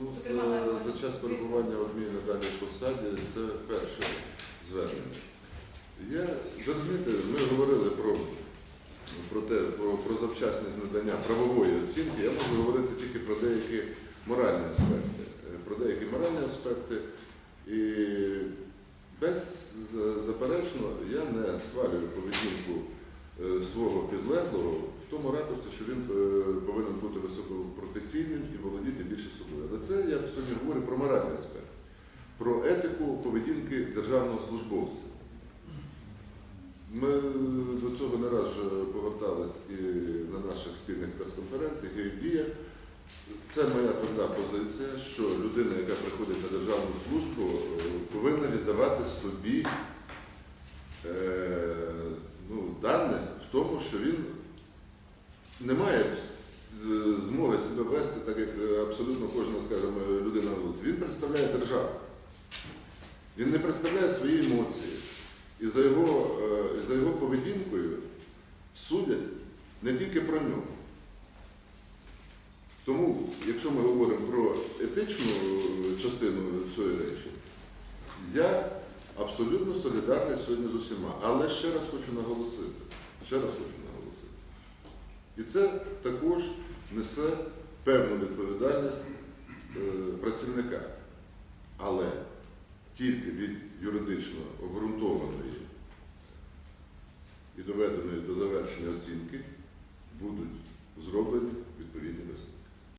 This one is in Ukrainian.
Ну, Зокрема, за, за час перебування в одній на даній посаді це перше звернення. Я, ви розумієте, ми говорили про, про те, про, про завчасність надання правової оцінки. Я можу говорити тільки про деякі моральні аспекти. Е, Про деякі моральні аспекти. І беззаперечно я не схвалюю поведінку е, свого підлеглого в тому ракурсі, що він е, бути високопрофесійним і володіти більше собою. Але це я сьогодні говорю про моральний аспект, про етику поведінки державного службовця. Ми до цього не раз повертались і на наших спільних прес-конференціях і в діях. Це моя тверда позиція, що людина, яка приходить на державну службу, е, повинна віддавати собі е, ну, дане в тому, що він не має змоги себе вести, так як е, абсолютно кожна, скажімо, людина на вулиці. Він представляє державу. Він не представляє свої емоції. І за його, е, за його поведінкою судять не тільки про нього. Тому, якщо ми говоримо про етичну е, частину цієї речі, я абсолютно солідарний сьогодні з усіма. Але ще раз хочу наголосити, ще раз хочу наголосити. І це також несе певну відповідальність е, працівника. Але тільки від юридично обґрунтованої і доведеної до завершення оцінки